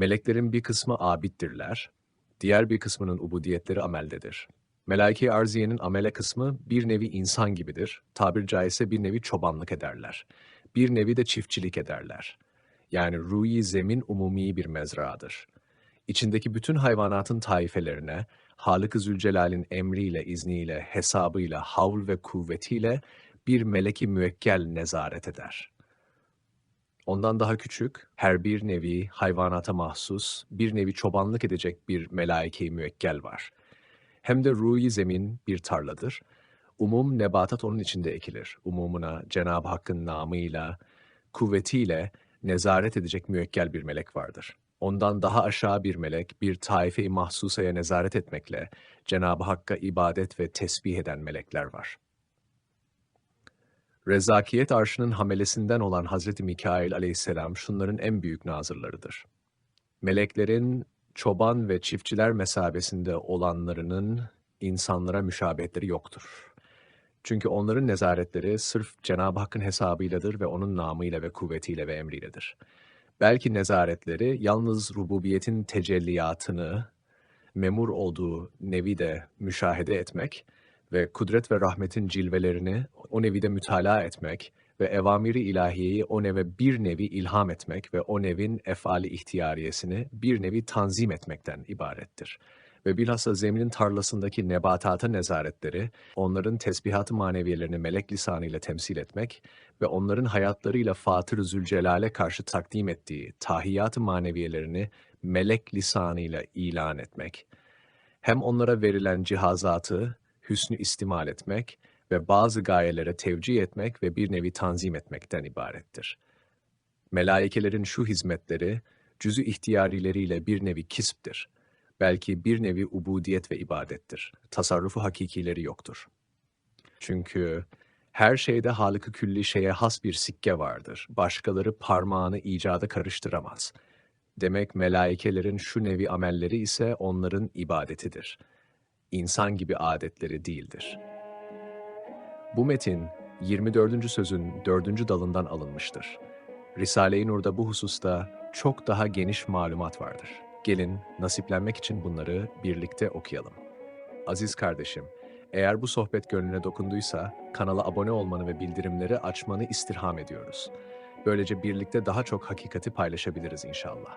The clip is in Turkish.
Meleklerin bir kısmı abiddirler, diğer bir kısmının ubudiyetleri ameldedir. Melaike-i arziyenin amele kısmı bir nevi insan gibidir, tabir caizse bir nevi çobanlık ederler. Bir nevi de çiftçilik ederler. Yani ruhi zemin umumi bir mezradır. İçindeki bütün hayvanatın taifelerine, Halık-ı Zülcelal'in emriyle, izniyle, hesabıyla, havl ve kuvvetiyle bir meleki müekkel nezaret eder. Ondan daha küçük, her bir nevi hayvanata mahsus, bir nevi çobanlık edecek bir melaike-i müekkel var. Hem de ruhi zemin bir tarladır. Umum nebatat onun içinde ekilir. Umumuna Cenab-ı Hakk'ın namıyla, kuvvetiyle nezaret edecek müekkel bir melek vardır. Ondan daha aşağı bir melek, bir taife-i mahsusaya nezaret etmekle Cenab-ı Hakk'a ibadet ve tesbih eden melekler var. Rezakiyet arşının hamelesinden olan Hazreti Mikail aleyhisselam şunların en büyük nazırlarıdır. Meleklerin çoban ve çiftçiler mesabesinde olanlarının insanlara müşabehleri yoktur. Çünkü onların nezaretleri sırf Cenab-ı Hakk'ın hesabıyladır ve onun namıyla ve kuvvetiyle ve emriyledir. Belki nezaretleri yalnız rububiyetin tecelliyatını, memur olduğu nevi de müşahede etmek ve kudret ve rahmetin cilvelerini o nevide mütalaa etmek ve evamiri ilahiyeyi o neve bir nevi ilham etmek ve o nevin efali ihtiyariyesini bir nevi tanzim etmekten ibarettir. Ve bilhassa zeminin tarlasındaki nebatata nezaretleri, onların tesbihat-ı maneviyelerini melek lisanıyla temsil etmek ve onların hayatlarıyla Fatır-ı Zülcelal'e karşı takdim ettiği tahiyyat-ı maneviyelerini melek lisanıyla ilan etmek, hem onlara verilen cihazatı hüsnü istimal etmek ve bazı gayelere tevcih etmek ve bir nevi tanzim etmekten ibarettir. Melaikelerin şu hizmetleri, cüzü ihtiyarileriyle bir nevi kisptir. Belki bir nevi ubudiyet ve ibadettir. Tasarrufu hakikileri yoktur. Çünkü her şeyde halıkı külli şeye has bir sikke vardır. Başkaları parmağını icada karıştıramaz. Demek melaikelerin şu nevi amelleri ise onların ibadetidir. İnsan gibi adetleri değildir. Bu metin 24. sözün 4. dalından alınmıştır. Risale-i Nur'da bu hususta çok daha geniş malumat vardır. Gelin nasiplenmek için bunları birlikte okuyalım. Aziz kardeşim, eğer bu sohbet gönlüne dokunduysa kanala abone olmanı ve bildirimleri açmanı istirham ediyoruz. Böylece birlikte daha çok hakikati paylaşabiliriz inşallah.